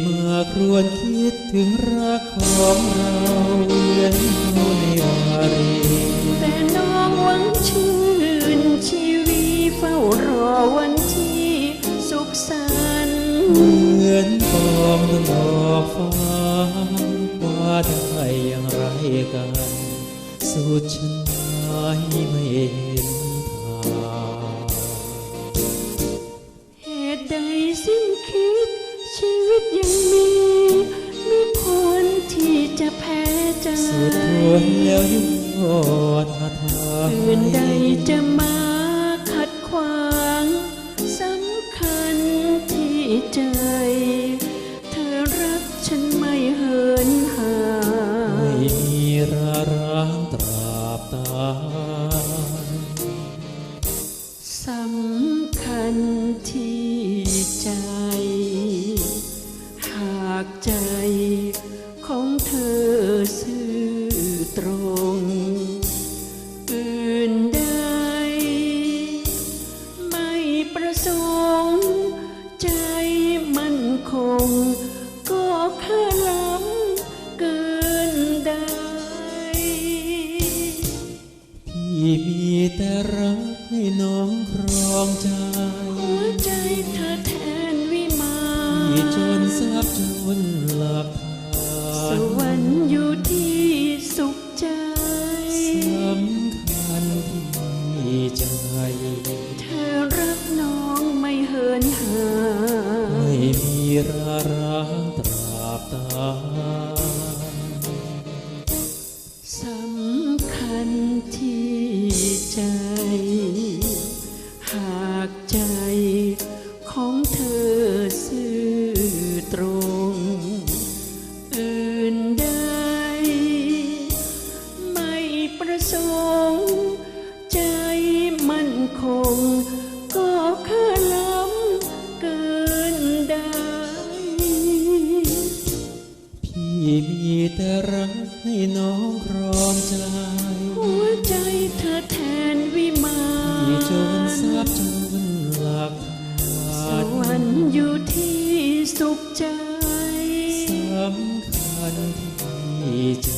เมื่อครวญคิดถึงรักของเราเหมือนเขาในวารีแต่น้องหวังชื่นชีวีเฝ้ารอวันที่สุขสันต์เหมือนปองดอกฟ้าว่าได้อย่างไรกัน สุดฉันไม่เห็น นแล้วยอดหาทางอื่นใดจะมาขัดขวางสำคัญที่ใจ เธอรักฉันไม่เหินห่าไม่มีราร้างตราบตาสำคัญที่ พี่มีแต่รักให้น้องครองใจ หัวใจเธอแทนวิมานพี่จนทราบจนหลับทาสนวรรค์อยู่ที่สุขใจ สำคัญที่ใจ เธอรักน้องไม่เหินห่าง ไม่มีราร้างตราบตา ซื่อตรง อื่นใดไม่ประสงค์ ใจมันคง ก็แค่ล้ำเกินได้ พี่มีแต่รักให้น้องครองใจ หัวใจเธอ อยู่ที่สุขใจสำคัญที่ใจ